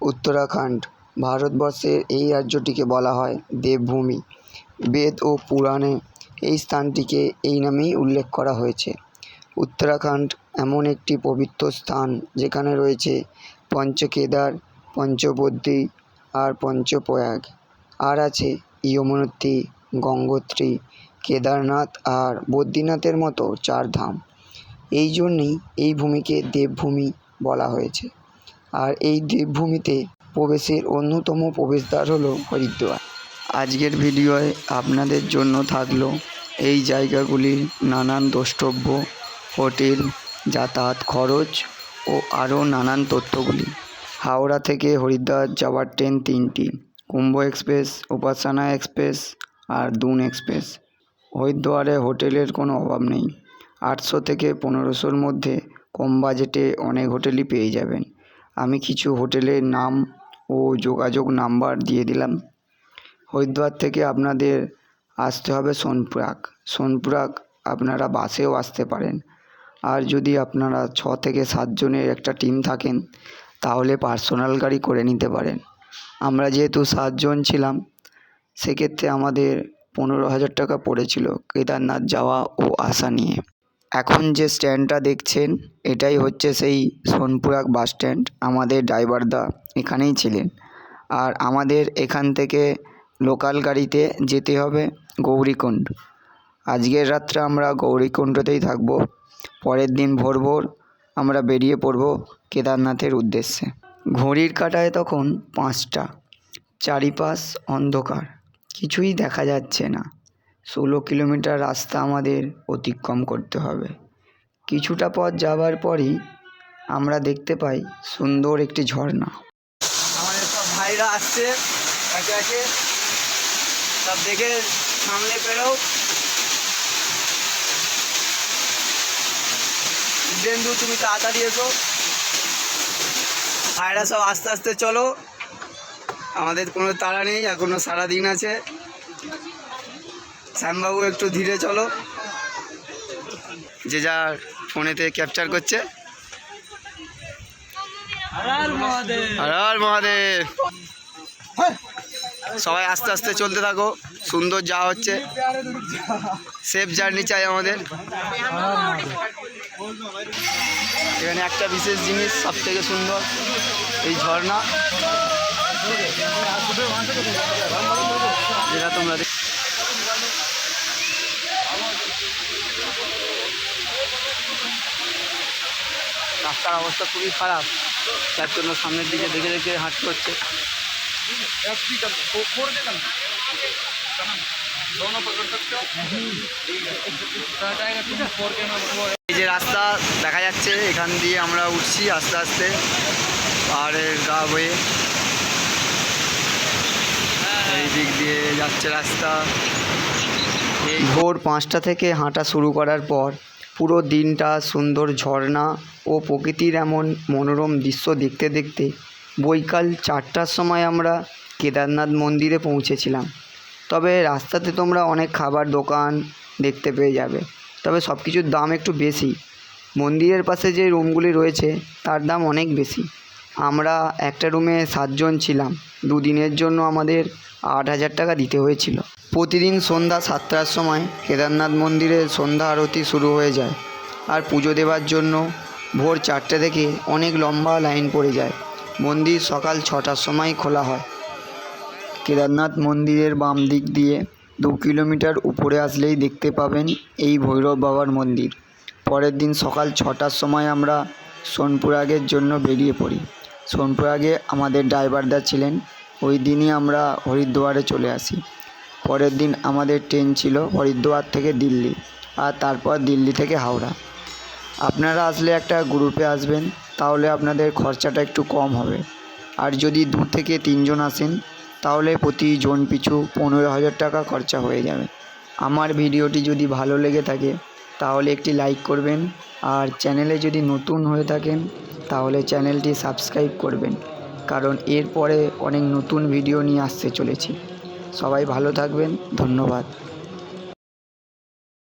উত্তরাখণ্ড। ভারতবর্ষের এই রাজ্যটিকে বলা হয় দেবভূমি। বেদ ও পুরাণে এই স্থানটিকে এই নামেই উল্লেখ করা হয়েছে। উত্তরাখণ্ড এমন একটি পবিত্র স্থান যেখানে রয়েছে পঞ্চকেদার, পঞ্চবদ্রী আর পঞ্চপ্রয়াগ। আর আছে ইয়মুনেত্রী গঙ্গোত্রী, কেদারনাথ আর বদ্রীনাথের মতো চার ধাম। এই জন্যেই এই ভূমিকে দেবভূমি বলা হয়েছে। আর এই দেবভূমিতে প্রবেশের অন্যতম প্রবেশদ্বার হলো হরিদ্বার। আজকের ভিডিওয় আপনাদের জন্য থাকল এই জায়গাগুলির নানান দ্রষ্টব্য, হোটেল, যাতায়াত খরচ ও আরও নানান তথ্যগুলি। হাওড়া থেকে হরিদ্বার যাওয়ার ট্রেন তিনটি, কুম্ভ এক্সপ্রেস, উপাসনা এক্সপ্রেস আর দুন এক্সপ্রেস। হরিদ্বারে হোটেলের কোনো অভাব নেই। আটশো থেকে পনেরোশোর মধ্যে কম বাজেটে অনেক হোটেলই পেয়ে যাবেন। আমি কিছু হোটেলের নাম ও যোগাযোগ নাম্বার দিয়ে দিলাম। হরিদ্বার থেকে আপনাদের আসতে হবে সোনপ্রয়াগ সোনপ্রয়াগ আপনারা বাসেও আসতে পারেন। আর যদি আপনারা ছ থেকে সাতজনের একটা টিম থাকেন, তাহলে পার্সোনাল গাড়ি করে নিতে পারেন। আমরা যেহেতু সাতজন ছিলাম, সেক্ষেত্রে আমাদের পনেরো হাজার টাকা পড়েছিল। কেদারনাথ যাওয়া ও আসা নিয়ে। এখন যে স্ট্যান্ডটা দেখছেন, এটাই হচ্ছে সেই সোনপুরাগ বাস স্ট্যান্ড আমাদের ড্রাইভারদা এখানেই ছিলেন। আর আমাদের এখান থেকে লোকাল গাড়িতে যেতে হবে গৌরীকুণ্ড। আজকের রাত্রে আমরা গৌরীকুণ্ডতেই থাকব। পরের দিন ভোর ভোর আমরা বেরিয়ে পড়ব কেদারনাথের উদ্দেশ্যে। ঘড়ির কাঁটায় তখন পাঁচটা। চারিপাশ অন্ধকার। কিছুই দেখা যাচ্ছে না। ষোলো কিলোমিটার রাস্তা আমাদের অতিক্রম করতে হবে। কিছুটা পথ যাওয়ার পরই আমরা দেখতে পাই সুন্দর একটি ঝর্ণা। আমাদের সব ভাইরা আসছে, একে একে। সব দেখে সামনে পেরো দিব্যেন্দু তুমি তাড়াতাড়ি এসো। ভাইরা সব আস্তে আস্তে চলো। আমাদের কোনো তাড়া নেই, এখনও সারাদিন আছে। শ্যামবাবু একটু ধীরে চলো। যে যার ফোনেতে ক্যাপচার করছে। মহাদেব। সবাই আস্তে আস্তে চলতে থাকো। সুন্দর যা হচ্ছে। সেফ জার্নি চাই আমাদের। এখানে একটা বিশেষ জিনিস সব থেকে সুন্দর এই ঝর্ণা। যেটা তোমরা রাস্তার অবস্থা খুবই খারাপ। তার জন্য সামনের দিকে দেখে দেখে হাঁটতে হচ্ছে। এই যে রাস্তা দেখা যাচ্ছে, এখান দিয়ে আমরা উঠছি আস্তে আস্তে, পাহাড়ের গা বয়ে। এই দিক দিয়ে যাচ্ছে রাস্তা। ভোর পাঁচটা থেকে হাঁটা শুরু করার পর পুরো দিনটা সুন্দর ঝর্ণা ও প্রকৃতির এমন মনোরম দৃশ্য দেখতে দেখতে বৈকাল চারটার সময় আমরা কেদারনাথ মন্দিরে পৌঁছেছিলাম। তবে রাস্তাতে তোমরা অনেক খাবার দোকান দেখতে পেয়ে যাবে। তবে সব কিছুর দাম একটু বেশি। মন্দিরের পাশে যে রুমগুলি রয়েছে, তার দাম অনেক বেশি। আমরা একটা রুমে সাতজন ছিলাম। দুদিনের জন্য আমাদের আট হাজার টাকা দিতে হয়েছিল। প্রতিদিন সন্ধ্যা সাতটার সময় কেদারনাথ মন্দিরে সন্ধ্যা আরতি শুরু হয়ে যায় আর পুজো দেওয়ার জন্য ভোর চারটে থেকে অনেক লম্বা লাইন পড়ে যায়। মন্দির সকাল ছটার সময় খোলা হয়। কেদারনাথ মন্দিরের বাম দিক দিয়ে দু কিলোমিটার উপরে আসলেই দেখতে পাবেন এই ভৈরব বাবার মন্দির। পরের দিন সকাল ছটার সময় আমরা সোনপুরাগের জন্য বেরিয়ে পড়ি। সোনপুরাগে আমাদের ড্রাইভারদা ছিলেন। ওই দিনই আমরা হরিদ্বারে চলে আসি। পরের দিন আমাদের ট্রেন ছিল হরিদ্বার থেকে দিল্লি আর তারপর দিল্লি থেকে হাওড়া। আপনারা আসলে একটা গ্রুপে আসবেন, তাহলে আপনাদের খরচাটা একটু কম হবে। আর যদি দু থেকে তিনজন আসেন, তাহলে প্রতি জন পিছু পনেরো হাজার টাকা খরচা হয়ে যাবে। আমার ভিডিওটি যদি ভালো লেগে থাকে তাহলে একটি লাইক করবেন। আর চ্যানেলে যদি নতুন হয়ে থাকেন, তাহলে চ্যানেলটি সাবস্ক্রাইব করবেন। কারণ এরপরে অনেক নতুন ভিডিও নিয়ে আসতে চলেছি। সবাই ভালো থাকবেন। ধন্যবাদ।